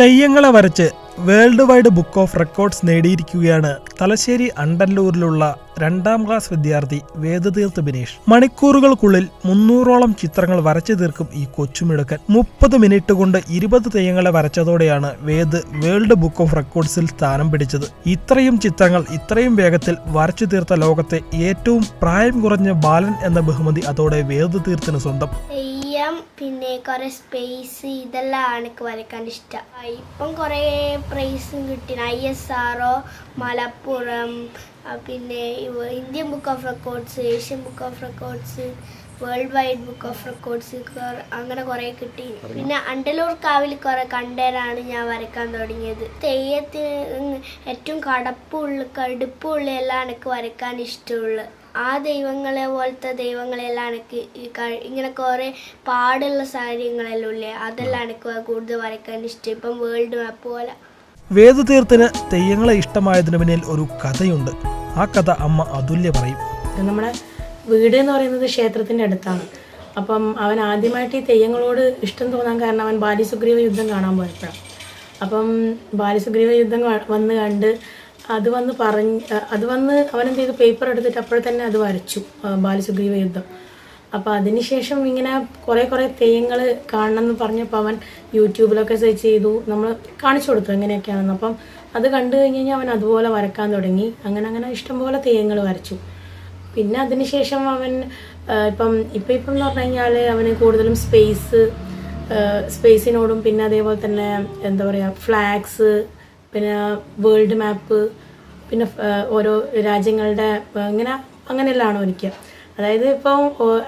തെയ്യങ്ങളെ വരച്ച് world wide book of records നേടിയിരിക്കുകയാണ് Thalassery അണ്ടല്ലൂരിലുള്ള രണ്ടാം ക്ലാസ് വിദ്യാർത്ഥി വേദതീർത്ത് ബിനീഷ്. മണിക്കൂറുകൾക്കുള്ളിൽ മുന്നൂറോളം ചിത്രങ്ങൾ വരച്ചു തീർക്കും ഈ കൊച്ചുമിടുക്കൻ. മുപ്പത് മിനിറ്റ് കൊണ്ട് ഇരുപത് തെയ്യങ്ങളെ വരച്ചതോടെയാണ് വേദ് വേൾഡ് ബുക്ക് ഓഫ് റെക്കോർഡ്സിൽ സ്ഥാനം പിടിച്ചത്. ഇത്രയും ചിത്രങ്ങൾ ഇത്രയും വേഗത്തിൽ വരച്ചു തീർത്ത ലോകത്തെ ഏറ്റവും പ്രായം കുറഞ്ഞ ബാലൻ എന്ന ബഹുമതി അതോടെ വേദതീർത്തിന് സ്വന്തം. തെയ്യം പിന്നെ കുറേ സ്പേസ് ഇതെല്ലാം എനിക്ക് വരയ്ക്കാൻ ഇഷ്ടം. ഇപ്പം കുറേ പ്രൈസും കിട്ടി ഐ എസ് ആർഒ മലപ്പുറം ആ, പിന്നെ Indian book of records Asian book of records world wide book of records അങ്ങനെ കുറേ കിട്ടി. പിന്നെ അണ്ടലൂർ കാവിൽ കുറെ കണ്ടേരാണ് ഞാൻ വരയ്ക്കാൻ തുടങ്ങിയത്. തെയ്യത്തിന് ഏറ്റവും കടപ്പുള്ള കടുപ്പുള്ള എല്ലാം എനിക്ക് വരയ്ക്കാൻ ഇഷ്ടമുള്ളു. ആ ദൈവങ്ങളെ പോലത്തെ ദൈവങ്ങളെല്ലാം എനിക്ക് ഇങ്ങനെ കുറേ പാടുള്ള കാര്യങ്ങളെല്ലാം ഇല്ലേ? അതെല്ലാം എനിക്ക് കൂടുതൽ വരയ്ക്കാൻ ഇഷ്ടം. ഇപ്പം വേൾഡ് മാപ്പ് പോലെ. വേദതീർത്തിന് തെയ്യങ്ങളെ ഇഷ്ടമായതിനു പിന്നിൽ ഒരു കഥയുണ്ട്. ആ കഥ അമ്മ അതുല്യ പറയും. നമ്മുടെ വീട് എന്ന് പറയുന്നത് ക്ഷേത്രത്തിന്റെ അടുത്താണ്. അപ്പം അവൻ ആദ്യമായിട്ട് ഈ തെയ്യങ്ങളോട് ഇഷ്ടം തോന്നാൻ കാരണം അവൻ ബാലിസുഗ്രീവ യുദ്ധം കാണാൻ പോയപ്പോഴാണ്. അപ്പം ബാലിസുഗ്രീവ യുദ്ധം വന്ന് കണ്ട് അത് വന്ന് പറഞ്ഞ് അത് വന്ന് അവൻ എന്ത് ചെയ്തു? പേപ്പർ എടുത്തിട്ട് അപ്പോഴെ തന്നെ അത് വരച്ചു ബാലിസുഗ്രീവ യുദ്ധം. അപ്പോൾ അതിനുശേഷം ഇങ്ങനെ കുറേ കുറേ തെയ്യങ്ങൾ കാണണം എന്ന് പറഞ്ഞപ്പോൾ അവൻ യൂട്യൂബിലൊക്കെ സെർച്ച് ചെയ്തു. നമ്മൾ കാണിച്ചു കൊടുത്തു എങ്ങനെയൊക്കെയാണെന്ന്. അപ്പം അത് കണ്ടു കഴിഞ്ഞ് കഴിഞ്ഞാൽ അവൻ അതുപോലെ വരക്കാൻ തുടങ്ങി. അങ്ങനെ അങ്ങനെ ഇഷ്ടംപോലെ തെയ്യങ്ങൾ വരച്ചു. പിന്നെ അതിനുശേഷം അവൻ ഇപ്പം ഇപ്പം ഇപ്പം എന്ന് പറഞ്ഞു കഴിഞ്ഞാൽ അവന് കൂടുതലും സ്പേസ് സ്പേസിനോടും പിന്നെ അതേപോലെ തന്നെ എന്താ പറയുക ഫ്ലാഗ്സ് പിന്നെ വേൾഡ് മാപ്പ് പിന്നെ ഓരോ രാജ്യങ്ങളുടെ ഇങ്ങനെ അങ്ങനെയെല്ലാം ആണോ എനിക്ക് അതായത് ഇപ്പം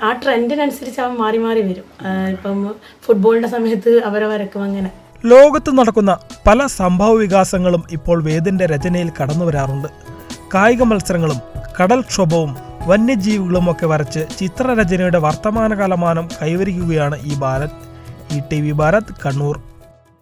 ആ ട്രെൻഡിനനുസരിച്ച് അവൻ മാറി മാറി വരും. ഇപ്പം ഫുട്ബോളിന്റെ സമയത്ത് അവരെ വരക്കും അങ്ങനെ. ലോകത്ത് നടക്കുന്ന പല സംഭവ വികാസങ്ങളും ഇപ്പോൾ വേദിന്റെ രചനയിൽ കടന്നു വരാറുണ്ട്. കായിക മത്സരങ്ങളും കടൽക്ഷോഭവും വന്യജീവികളും ഒക്കെ വരച്ച് ചിത്രരചനയുടെ വർത്തമാനകാലമാനം കൈവരിക്കുകയാണ് ഈ Bharat. E T V Bharat Kannur.